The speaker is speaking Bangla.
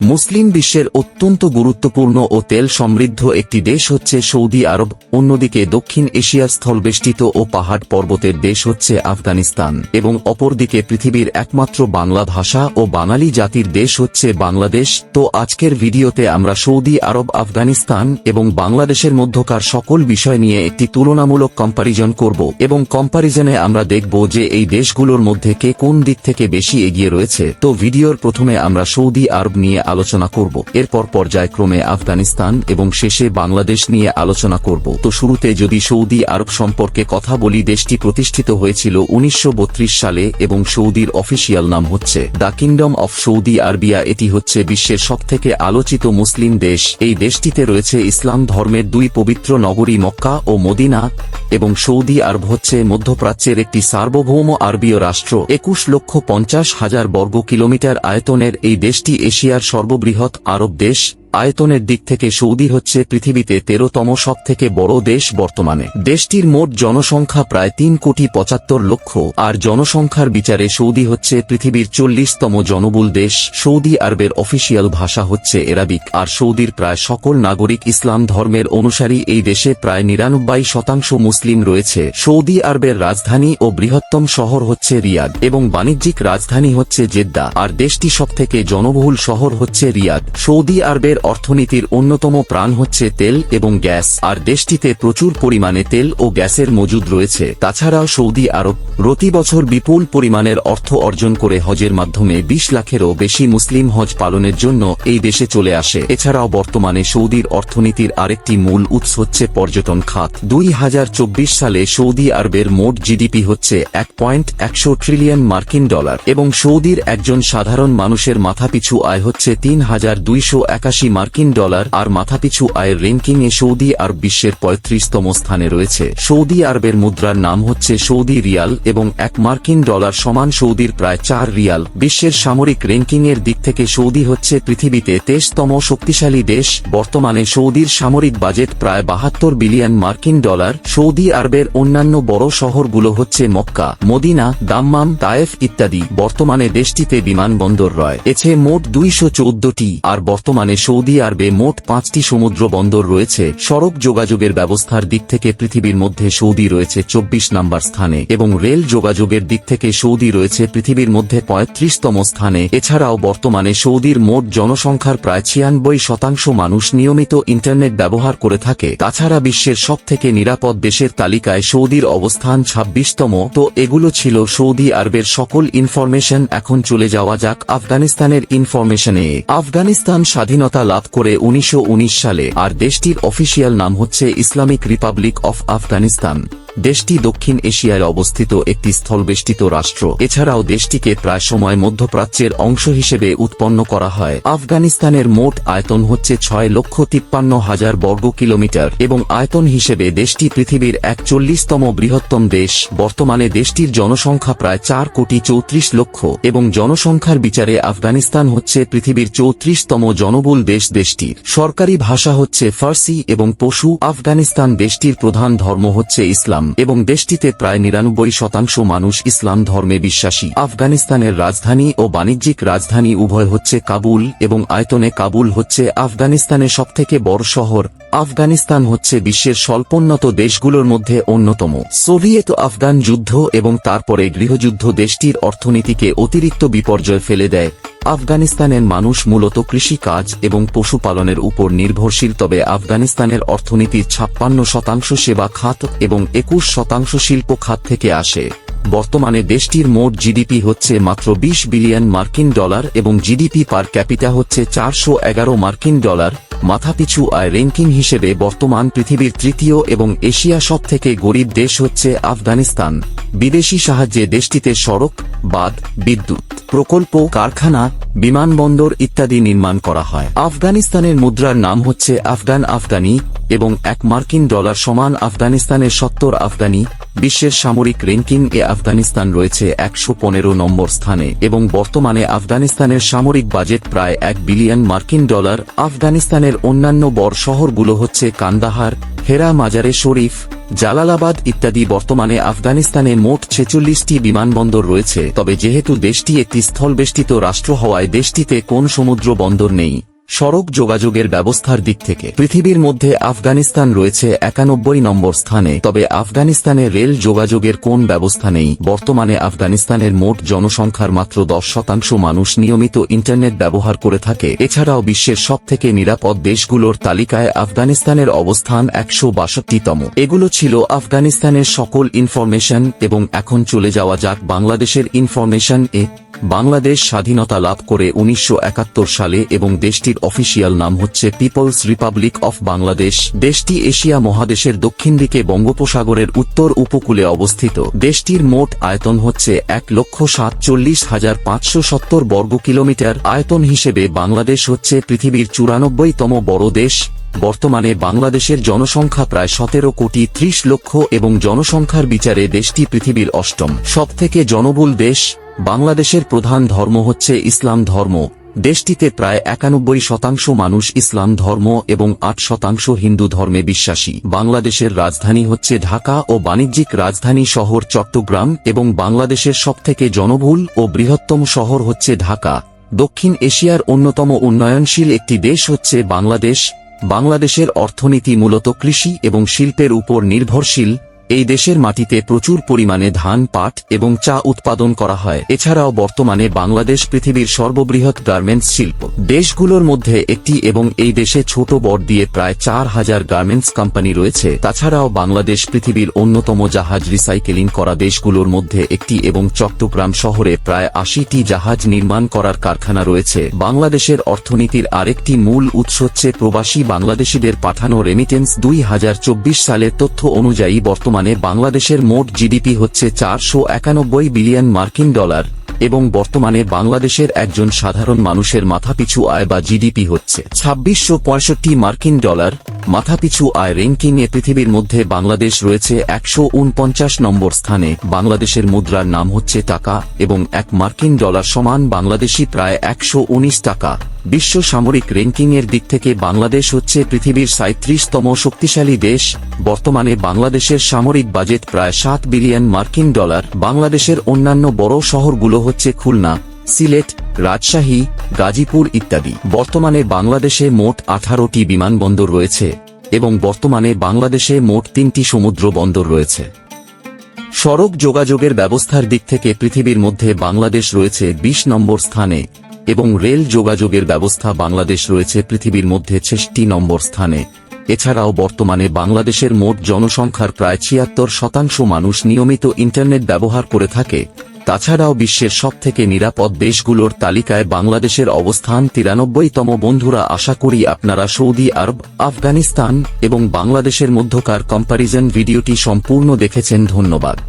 মুসলিম বিশ্বের অত্যন্ত গুরুত্বপূর্ণ ও তেল সমৃদ্ধ একটি দেশ হচ্ছে সৌদি আরব, অন্যদিকে দক্ষিণ এশিয়ার স্থলবেষ্টিত ও পাহাড় পর্বতের দেশ হচ্ছে আফগানিস্তান, এবং অপরদিকে পৃথিবীর একমাত্র বাংলা ভাষা ও বাঙালি জাতির দেশ হচ্ছে বাংলাদেশ। তো আজকের ভিডিওতে আমরা সৌদি আরব, আফগানিস্তান এবং বাংলাদেশের মধ্যকার সকল বিষয় নিয়ে একটি তুলনামূলক কম্পারিজন করব, এবং কম্পারিজনে আমরা দেখব যে এই দেশগুলোর মধ্যে কে কোন দিক থেকে বেশি এগিয়ে রয়েছে। তো ভিডিওর প্রথমে আমরা সৌদি আরব নিয়ে আলোচনা করব। এরপর পর্যায়ক্রমে আফগানিস্তান এবং শেষে বাংলাদেশ নিয়ে আলোচনা করব। তো শুরুতে যদি সৌদি আরব সম্পর্কে কথা বলি, দেশটি প্রতিষ্ঠিত হয়েছিল উনিশশো সালে এবং সৌদির অফিসিয়াল নাম হচ্ছে the kingdom of Saudi Arabia. এটি হচ্ছে বিশ্বের সবথেকে আলোচিত মুসলিম দেশ। এই দেশটিতে রয়েছে ইসলাম ধর্মের দুই পবিত্র নগরী মক্কা ও মদিনা এবং সৌদি আরব হচ্ছে মধ্যপ্রাচ্যের একটি সার্বভৌম আরবীয় রাষ্ট্র। একুশ লক্ষ পঞ্চাশ হাজার বর্গ কিলোমিটার আয়তনের এই দেশটি এশিয়ার সর্ববৃহৎ আরব দেশ আয়তনের দিক থেকে সৌদি হচ্ছে পৃথিবীতে তেরোতম সব থেকে বড় দেশ বর্তমানে। দেশটির মোট জনসংখ্যা প্রায় তিন কোটি পঁচাত্তর লক্ষ, আর জনসংখ্যার বিচারে সৌদি হচ্ছে পৃথিবীর চল্লিশতম জনবুল দেশ। সৌদি আরবের অফিসিয়াল ভাষা হচ্ছে এরাবিক, আর সৌদির প্রায় সকল নাগরিক ইসলাম ধর্মের অনুসারী এই দেশে প্রায় নিরানব্বই শতাংশ মুসলিম রয়েছে। সৌদি আরবের রাজধানী ও বৃহত্তম শহর হচ্ছে রিয়াদ, এবং বাণিজ্যিক রাজধানী হচ্ছে জেদ্দা, আর দেশটি সবথেকে জনবহুল শহর হচ্ছে রিয়াদ। সৌদি আরবের অর্থনীতির অন্যতম প্রাণ হচ্ছে তেল এবং গ্যাস, আর দেশটিতে প্রচুর পরিমাণে তেল ও গ্যাসের মজুদ রয়েছে। তাছাড়াও সৌদি আরব প্রতি বছর বিপুল পরিমাণের অর্থ অর্জন করে হজের মাধ্যমে বিশ লাখেরও বেশি মুসলিম হজ পালনের জন্য এই দেশে চলে আসে। এছাড়াও বর্তমানে সৌদির অর্থনীতির আরেকটি মূল উৎস হচ্ছে পর্যটন খাত। দুই হাজার চব্বিশ সালে সৌদি আরবের মোট জিডিপি হচ্ছে এক পয়েন্ট একশো ট্রিলিয়ন মার্কিন ডলার এবং সৌদির একজন সাধারণ মানুষের মাথাপিছু আয় হচ্ছে তিন হাজার দুইশো একাশি মার্কিন ডলার আর মাথাপিছু আয়ের র্যাঙ্কিং এ সৌদি আরব বিশ্বের পঁয়ত্রিশতম স্থানে রয়েছে। সৌদি আরবের মুদ্রার নাম হচ্ছে সৌদি রিয়াল এবং এক মার্কিন ডলার সমান সৌদির প্রায় চার রিয়াল। বিশ্বের সামরিক র্যাঙ্কিং এর দিক থেকে সৌদি হচ্ছে পৃথিবীতে তেইশতম শক্তিশালী দেশ। বর্তমানে সৌদির সামরিক বাজেট প্রায় বাহাত্তর বিলিয়ন মার্কিন ডলার। সৌদি আরবের অন্যান্য বড় শহরগুলো হচ্ছে মক্কা, মদিনা, দাম্মাম, তায়েফ ইত্যাদি। বর্তমানে দেশটিতে বিমানবন্দর রয়। এছে মোট দুইশো আর বর্তমানে সৌদি আরবে মোট পাঁচটি সমুদ্র বন্দর রয়েছে। সড়ক যোগাযোগের ব্যবস্থার দিক থেকে পৃথিবীর মধ্যে সৌদি রয়েছে চব্বিশ নম্বর স্থানে এবং রেল যোগাযোগের দিক থেকে সৌদি রয়েছে পৃথিবীর মধ্যে পঁয়ত্রিশতম স্থানে। এছাড়াও বর্তমানে সৌদির মোট জনসংখ্যার প্রায় ছিয়ানব্বই শতাংশ মানুষ নিয়মিত ইন্টারনেট ব্যবহার করে থাকে। তাছাড়া বিশ্বের সব থেকে নিরাপদ দেশের তালিকায় সৌদির অবস্থান ছাব্বিশতম। তো এগুলো ছিল সৌদি আরবের সকল ইনফরমেশন। এখন চলে যাওয়া যাক আফগানিস্তানের ইনফরমেশনে। আফগানিস্তান স্বাধীনতা লাভ করে উনিশশো উনিশ সালে আর দেশটির অফিসিয়াল নাম হচ্ছে ইসলামিক রিপাবলিক অফ আফগানিস্তান। দেশটি দক্ষিণ এশিয়ায় অবস্থিত একটি স্থলবেষ্টিত রাষ্ট্র। এছাড়াও দেশটিকে প্রায় সময় মধ্যপ্রাচ্যের অংশ হিসেবে উৎপন্ন করা হয়। আফগানিস্তানের মোট আয়তন হচ্ছে ছয় লক্ষ তিপ্পান্ন হাজার বর্গ কিলোমিটার এবং আয়তন হিসেবে দেশটি পৃথিবীর একচল্লিশতম বৃহত্তম দেশ। বর্তমানে দেশটির জনসংখ্যা প্রায় চার কোটি চৌত্রিশ লক্ষ এবং জনসংখ্যার বিচারে আফগানিস্তান হচ্ছে পৃথিবীর চৌত্রিশতম জনবুল দেশ দেশটির সরকারি ভাষা হচ্ছে ফার্সি এবং পশু। আফগানিস্তান দেশটির প্রধান ধর্ম হচ্ছে ইসলাম। এবং দেশটিতে প্রায় নিরানব্বই শতাংশ মানুষ ইসলাম ধর্মে বিশ্বাসী। আফগানিস্তানের রাজধানী ও বাণিজ্যিক রাজধানী উভয় হচ্ছে কাবুল এবং আয়তনে কাবুল হচ্ছে আফগানিস্তানের সবথেকে বড় শহর। আফগানিস্তান হচ্ছে বিশ্বের স্বল্পোন্নত দেশগুলোর মধ্যে অন্যতম। সোভিয়েত আফগান যুদ্ধ এবং তারপরে গৃহযুদ্ধ দেশটির অর্থনীতিকে অতিরিক্ত বিপর্যয় ফেলে দেয়। আফগানিস্তানের মানুষ মূলত কৃষিকাজ এবং পশুপালনের উপর নির্ভরশীল, তবে আফগানিস্তানের অর্থনীতির ছাপ্পান্ন শতাংশ সেবা খাত এবং একুশ শতাংশ শিল্প খাত থেকে আসে। বর্তমানে দেশটির মোট জিডিপি হচ্ছে মাত্র বিশ বিলিয়ন মার্কিন ডলার এবং জিডিপি পার ক্যাপিটা হচ্ছে চারশো এগারো মার্কিন ডলার। মাথাপিছু আয় র্যাঙ্কিং হিসেবে বর্তমান পৃথিবীর তৃতীয় এবং এশিয়া সব থেকে গরিব দেশ হচ্ছে আফগানিস্তান। বিদেশি সাহায্যে দেশটিতে সড়ক, বাঁধ, বিদ্যুৎ, প্রকল্প, কারখানা, বিমানবন্দর ইত্যাদি নির্মাণ করা হয়। আফগানিস্তানের মুদ্রার নাম হচ্ছে আফগান আফগানি এবং এক মার্কিন ডলার সমান আফগানিস্তানের সত্তর আফগানি বিশ্বের সামরিক র্যাঙ্কিং এ আফগানিস্তান রয়েছে একশো পনেরো নম্বর স্থানে এবং বর্তমানে আফগানিস্তানের সামরিক বাজেট প্রায় এক বিলিয়ন মার্কিন ডলার। আফগানিস্তানের অন্যান্য বড় শহরগুলো হচ্ছে কান্দাহার, হেরা মাজারে শরীফ, জালালাবাদ ইত্যাদি। বর্তমানে আফগানিস্তানে মোট ছেচল্লিশটি বিমানবন্দর রয়েছে, তবে যেহেতু দেশটি একটি স্থলবেষ্টিত রাষ্ট্র, হওয়ায় দেশটিতে কোন সমুদ্র বন্দর নেই। সড়ক যোগাযোগের ব্যবস্থার দিক থেকে। পৃথিবীর মধ্যে আফগানিস্তান রয়েছে একানব্বই নম্বর স্থানে। তবে আফগানিস্তানে রেল যোগাযোগের কোন ব্যবস্থা নেই? বর্তমানে আফগানিস্তানের মোট জনসংখ্যার মাত্র দশ শতাংশ মানুষ নিয়মিত ইন্টারনেট ব্যবহার করে থাকে। এছাড়াও বিশ্বের সবথেকে নিরাপদ দেশগুলোর তালিকায় আফগানিস্তানের অবস্থান একশো বাষট্টিতম। এগুলো ছিল আফগানিস্তানের সকল ইনফরমেশন এবং এখন চলে যাওয়া যাক বাংলাদেশের ইনফরমেশন এ। বাংলাদেশ স্বাধীনতা লাভ করে উনিশশো একাত্তর সালে এবং দেশটির অফিসিয়াল নাম হচ্ছে পিপলস রিপাবলিক অফ বাংলাদেশ। দেশটি এশিয়া মহাদেশের দক্ষিণ দিকে বঙ্গোপসাগরের উত্তর উপকূলে অবস্থিত। দেশটির মোট আয়তন হচ্ছে এক লক্ষ সাতচল্লিশ হাজার পাঁচশো সত্তর বর্গ কিলোমিটার। আয়তন হিসেবে বাংলাদেশ হচ্ছে পৃথিবীর চুরানব্বইতম বড় দেশ। বর্তমানে বাংলাদেশের জনসংখ্যা প্রায় সতেরো কোটি ত্রিশ লক্ষ এবং জনসংখ্যার বিচারে দেশটি পৃথিবীর অষ্টম। সবথেকে জনবহুল দেশ বাংলাদেশের প্রধান ধর্ম হচ্ছে ইসলাম ধর্ম। দেশটিতে প্রায় একানব্বই শতাংশ মানুষ ইসলাম ধর্ম এবং আট শতাংশ হিন্দু ধর্মে বিশ্বাসী। বাংলাদেশের রাজধানী হচ্ছে ঢাকা ও বাণিজ্যিক রাজধানী শহর চট্টগ্রাম এবং বাংলাদেশের সবথেকে জনবহুল ও বৃহত্তম শহর হচ্ছে ঢাকা। দক্ষিণ এশিয়ার অন্যতম উন্নয়নশীল একটি দেশ হচ্ছে বাংলাদেশ। বাংলাদেশের অর্থনীতি মূলত কৃষি এবং শিল্পের উপর নির্ভরশীল। এই দেশের মাটিতে প্রচুর পরিমাণে ধান, পাট এবং চা উৎপাদন করা হয়। এছাড়াও বর্তমানে বাংলাদেশ পৃথিবীর সর্ববৃহৎ গার্মেন্টস শিল্প। দেশগুলোর মধ্যে একটি এবং এই দেশে ছোট বড় দিয়ে প্রায় চার হাজার গার্মেন্টস কোম্পানি রয়েছে। তাছাড়াও বাংলাদেশ পৃথিবীর অন্যতম জাহাজ রিসাইকেলিং করা দেশগুলোর মধ্যে একটি এবং চট্টগ্রাম শহরে প্রায় আশিটি জাহাজ নির্মাণ করার কারখানা রয়েছে। বাংলাদেশের অর্থনীতির আরেকটি মূল উৎস হচ্ছে প্রবাসী বাংলাদেশিদের পাঠানো রেমিটেন্স দুই হাজার চব্বিশ সালের তথ্য অনুযায়ী বর্তমানে বাংলাদেশের মোট জিডিপি হচ্ছে চারশো একানব্বই বিলিয়ন মার্কিন ডলার, এবং বর্তমানে বাংলাদেশের একজন সাধারণ মানুষের মাথাপিছু আয় বা জিডিপি হচ্ছে ছাব্বিশশো পঁয়ষট্টি মার্কিন ডলার। মাথাপিছু আয় র্যাঙ্কিং এ পৃথিবীর মধ্যে বাংলাদেশ রয়েছে একশো উনপঞ্চাশ নম্বর স্থানে। বাংলাদেশের মুদ্রার নাম হচ্ছে টাকা, এবং এক মার্কিন ডলার সমান বাংলাদেশি প্রায় একশো উনিশ টাকা। বিশ্ব সামরিক র্যাঙ্কিংয়ের দিক থেকে বাংলাদেশ হচ্ছে পৃথিবীর সাঁত্রিশতম শক্তিশালী দেশ। বর্তমানে বাংলাদেশের সামরিক বাজেট প্রায় সাত বিলিয়ন মার্কিন ডলার। বাংলাদেশের অন্যান্য বড় শহরগুলো হচ্ছে খুলনা, সিলেট, রাজশাহী, গাজীপুর ইত্যাদি। বর্তমানে বাংলাদেশে মোট আঠারোটি বিমানবন্দর রয়েছে এবং বর্তমানে বাংলাদেশে মোট তিনটি সমুদ্র বন্দর রয়েছে। সড়ক যোগাযোগের ব্যবস্থার দিক থেকে পৃথিবীর মধ্যে বাংলাদেশ রয়েছে ২০ নম্বর স্থানে। এবং রেল যোগাযোগের ব্যবস্থা বাংলাদেশ রয়েছে পৃথিবীর মধ্যে ছেষট্টি নম্বর স্থানে। এছাড়াও বর্তমানে বাংলাদেশের মোট জনসংখ্যার প্রায় ছিয়াত্তর শতাংশ মানুষ নিয়মিত ইন্টারনেট ব্যবহার করে থাকে। তাছাড়াও বিশ্বের সবথেকে নিরাপদ দেশগুলোর তালিকায় বাংলাদেশের অবস্থান তিরানব্বইতম। বন্ধুরা, আশা করি আপনারা সৌদি আরব, আফগানিস্তান এবং বাংলাদেশের মধ্যকার কম্পারিজন ভিডিওটি সম্পূর্ণ দেখেছেন। ধন্যবাদ।